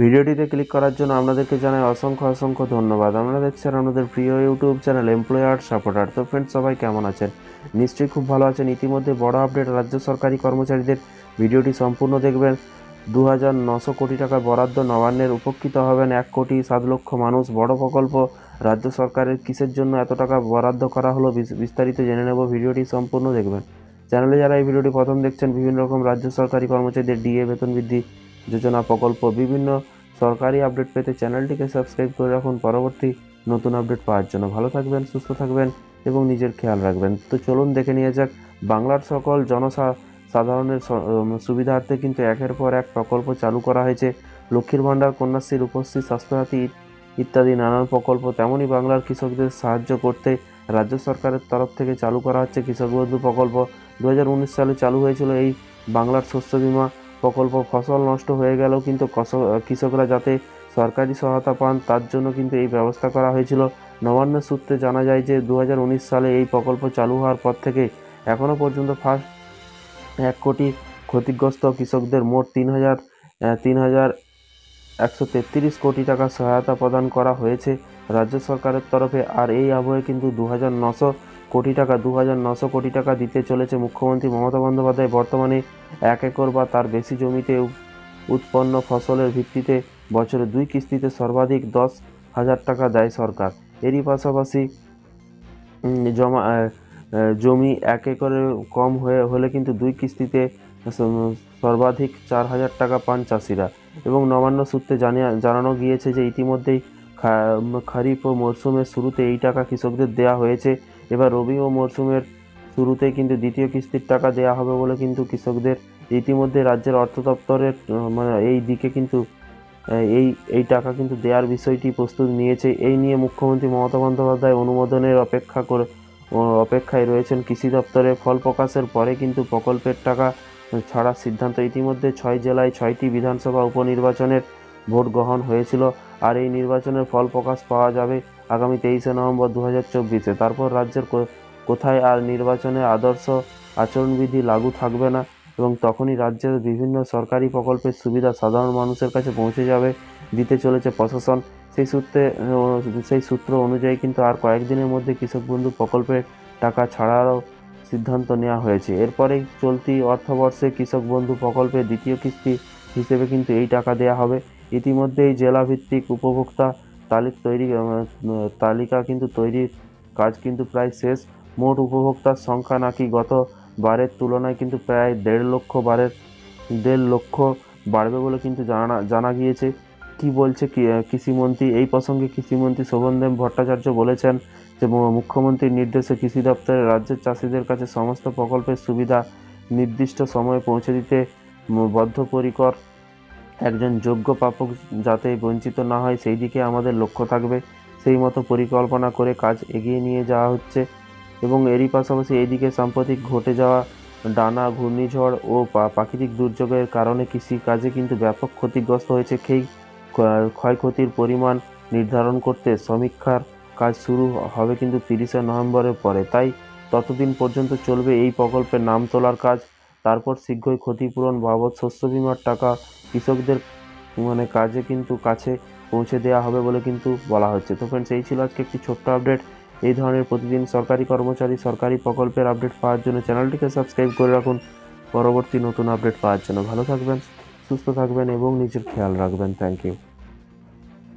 ভিডিওটিতে ক্লিক করার জন্য আপনাদেরকে জানাই অসংখ্য অসংখ্য ধন্যবাদ। আপনারা দেখছেন আমাদের প্রিয় ইউটিউব চ্যানেল এমপ্লয়ার সাপোর্টার তো ফ্রেন্ডস সবাই কেমন আছেন? নিশ্চয়ই খুব ভালো আছেন। ইতিমধ্যে বড় আপডেট রাজ্য সরকারি কর্মচারীদের ভিডিওটি সম্পূর্ণ দেখবেন। দু হাজার নশো কোটি টাকা বরাদ্দ নবান্নের উপকৃত হবেন এক কোটি সাত লক্ষ মানুষ। বড় প্রকল্প রাজ্য সরকারের কিসের জন্য এত টাকা বরাদ্দ করা হলো বিস্তারিত জেনে নেব। ভিডিওটি সম্পূর্ণ দেখবেন। চ্যানেলে যারা এই ভিডিওটি প্রথম দেখছেন, বিভিন্ন রকম রাজ্য সরকারি কর্মচারীদের ডিএ বেতন বৃদ্ধি যোজনা প্রকল্প, বিভিন্ন সরকারি আপডেট পেতে চ্যানেলটিকে সাবস্ক্রাইব করে রাখুন। পরবর্তী নতুন আপডেট পাওয়ার জন্য ভালো থাকবেন, সুস্থ থাকবেন এবং নিজের খেয়াল রাখবেন। তো চলুন দেখে নিয়ে যাক, বাংলার সকল জনসা সাধারণের সুবিধার্থে কিন্তু একের পর এক প্রকল্প চালু করা হয়েছে। লক্ষ্মীর ভাণ্ডার, কন্যাশ্রী, রূপশ্রী, স্বাস্থ্যসাথী ইত্যাদি নানান প্রকল্প তেমনই বাংলার কৃষকদের সাহায্য করতে রাজ্য সরকারের তরফ থেকে চালু করা হচ্ছে। কৃষক বন্ধু প্রকল্প দু হাজার উনিশ সালে চালু হয়েছিল এই বাংলার শস্য বীমা প্রকল্প ফসল নষ্ট হয়ে গেলেও কিন্তু কৃষকরা যাতে সরকারি সহায়তা পান, তার জন্য কিন্তু এই ব্যবস্থা করা হয়েছিল। নবান্ন সূত্রে জানা যায় যে দু হাজার উনিশ সালে এই প্রকল্প চালু হওয়ার পর থেকে এখনও পর্যন্ত ফার্স্ট এক কোটি ক্ষতিগ্রস্ত কৃষকদের মোট তিন হাজার তিন হাজার একশো তেত্রিশ কোটি টাকা সহায়তা প্রদান করা হয়েছে রাজ্য সরকারের তরফে। আর এই আবহে কিন্তু দু হাজার নশো কোটি টাকা, দু হাজার নশো কোটি টাকা দিতে চলেছে মুখ্যমন্ত্রী মমতা বন্দ্যোপাধ্যায়। বর্তমানে এক একর বা তার বেশি জমিতে উৎপন্ন ফসলের ভিত্তিতে বছরে দুই কিস্তিতে সর্বাধিক দশ হাজার টাকা দেয় সরকার। এরই পাশাপাশি জমা জমি এক একরে কম হয়ে, হলে কিন্তু দুই কিস্তিতে সর্বাধিক চার হাজার টাকা পান চাষিরা। এবং নবান্ন সূত্রে জানিয়ে, জানানো গিয়েছে যে ইতিমধ্যেই খারিফ ও মরশুমের শুরুতে এই টাকা কৃষকদের দেওয়া হয়েছে। এবার রবি ও মরশুমের শুরুতে কিন্তু দ্বিতীয় কিস্তির টাকা দেওয়া হবে বলে কিন্তু কৃষকদের ইতিমধ্যে রাজ্যের অর্থ দপ্তরের মানে এই দিকে কিন্তু এই এই টাকা কিন্তু দেওয়ার বিষয়টি প্রস্তুত নিয়েছে। এই নিয়ে মুখ্যমন্ত্রী মমতা বন্দ্যোপাধ্যায় অনুমোদনের অপেক্ষা করে অপেক্ষায় রয়েছেন কৃষি দপ্তরে ফল প্রকাশের পরে কিন্তু প্রকল্পের টাকা ছাড়ার সিদ্ধান্ত। ইতিমধ্যে ছয় জেলায় ছয়টি বিধানসভা উপনির্বাচনের ভোট গ্রহণ হয়েছিল, আর এই নির্বাচনের ফল প্রকাশ পাওয়া যাবে আগামী তেইশে নভেম্বর দু হাজার চব্বিশে। তারপর রাজ্যের কোথায় আর নির্বাচনের আদর্শ আচরণবিধি লাগু থাকবে না এবং তখনই রাজ্যের বিভিন্ন সরকারি প্রকল্পের সুবিধা সাধারণ মানুষের কাছে পৌঁছে যাবে, দিতে চলেছে প্রশাসন। সেই সূত্রে সেই সূত্র অনুযায়ী কিন্তু আর কয়েকদিনের মধ্যে কৃষক বন্ধু প্রকল্পের টাকা ছাড়ারও সিদ্ধান্ত নেওয়া হয়েছে। এরপরেই চলতি অর্থবর্ষে কৃষক বন্ধু প্রকল্পের দ্বিতীয় কিস্তি হিসেবে কিন্তু এই টাকা দেওয়া হবে। ইতিমধ্যেই জেলাভিত্তিক উপভোক্তা তালিক তৈরি তালিকা কিন্তু তৈরির কাজ কিন্তু প্রায় শেষ। মোট উপভোক্তার সংখ্যা নাকি গত বারের তুলনায় কিন্তু প্রায় দেড় লক্ষ বারের, দেড় লক্ষ বাড়বে বলে কিন্তু জানা জানা গিয়েছে। কি বলছে কৃষিমন্ত্রী? এই প্রসঙ্গে কৃষিমন্ত্রী শোভনদেব ভট্টাচার্য বলেছেন যে মুখ্যমন্ত্রীর নির্দেশে কৃষি দপ্তরে রাজ্যের চাষিদের কাছে সমস্ত প্রকল্পের সুবিধা নির্দিষ্ট সময়ে পৌঁছে দিতে বদ্ধপরিকর। একজন যোগ্য প্রাপক যাতে বঞ্চিত না হয়, সেই দিকে আমাদের লক্ষ্য থাকবে। সেই মতো পরিকল্পনা করে কাজ এগিয়ে নিয়ে যাওয়া হচ্ছে এবং এরই পাশাপাশি এইদিকে সাম্প্রতিক ঘটে যাওয়া ডানা, ঘূর্ণিঝড় ও প্রাকৃতিক দুর্যোগের কারণে কৃষি কাজে কিন্তু ব্যাপক ক্ষতিগ্রস্ত হয়েছে। সেই ক্ষয়ক্ষতির পরিমাণ নির্ধারণ করতে সমীক্ষার কাজ শুরু হবে কিন্তু তিরিশে নভেম্বরের পরে। তাই ততদিন পর্যন্ত চলবে এই প্রকল্পের নাম তোলার কাজ। তারপর শীঘ্রই ক্ষতিপূরণ বাবদ শস্য বিমার টাকা কৃষকদের মানে কাজে কিন্তু কাছে পৌঁছে দেওয়া হবে বলে কিন্তু বলা হচ্ছে। তো ফ্রেন্ডস এই ছিল আজকে একটি ছোট্ট আপডেট এই ধরনের প্রতিদিন সরকারি কর্মচারী, সরকারি প্রকল্পের আপডেট পাওয়ার জন্য চ্যানেলটিকে সাবস্ক্রাইব করে রাখুন। পরবর্তী নতুন আপডেট পাওয়ার জন্য ভালো থাকবেন, সুস্থ থাকবেন এবং নিজের খেয়াল রাখবেন। Thank you